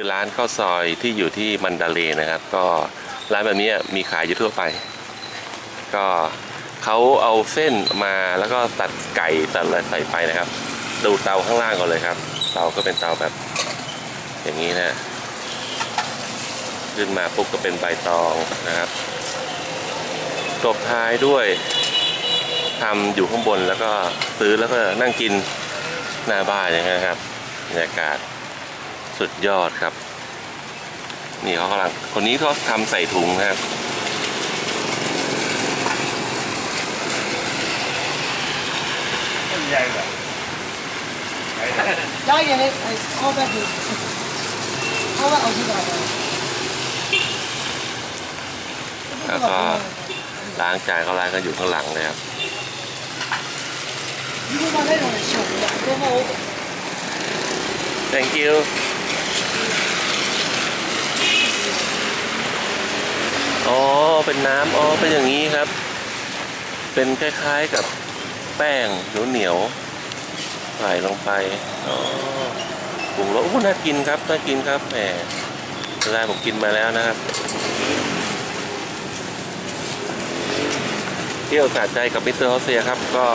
คือร้านข้าวซอยที่อยู่ที่มันดาเลนะครับ ก็ร้านแบบนี้มีขายอยู่ทั่วไป ก็เขาเอาเส้นมาแล้วก็ตัดไก่ตัดอะไรใส่ไปนะครับ ดูเตาข้างล่างก่อนเลยครับ เตาก็เป็นเตาแบบ อย่างนี้นะขึ้นมาปุ๊บก็เป็นใบตองนะครับตบท้ายด้วยทำอยู่ข้างบนแล้วก็ซื้อแล้วก็นั่งกินหน้าบ้านอย่างนี้ครับบรรยากาศ สุดยอดครับ นี่เขากำลังคนนี้เขาทำใส่ถุงครับใหญ่แบบได้ยังไงไอ้ข้แบบนี้ข้อแบบเอาที่ไหนแล้วก็ล้างจานเขาล้างกันอยู่ข้างหลังเลยครับ Thank you. เป็นน้ำอ๋อเป็นอย่างนี้ครับ เป็นคล้ายๆกับแป้งเหนียวเหนียวๆใส่ลงไปอ๋อปรุงรสโอ้น่ากินครับน่ากินครับแหมเวลาผมกินมาแล้วนะครับเที่ยวสะใจกับมิสเตอร์ฮอสเซียครับก็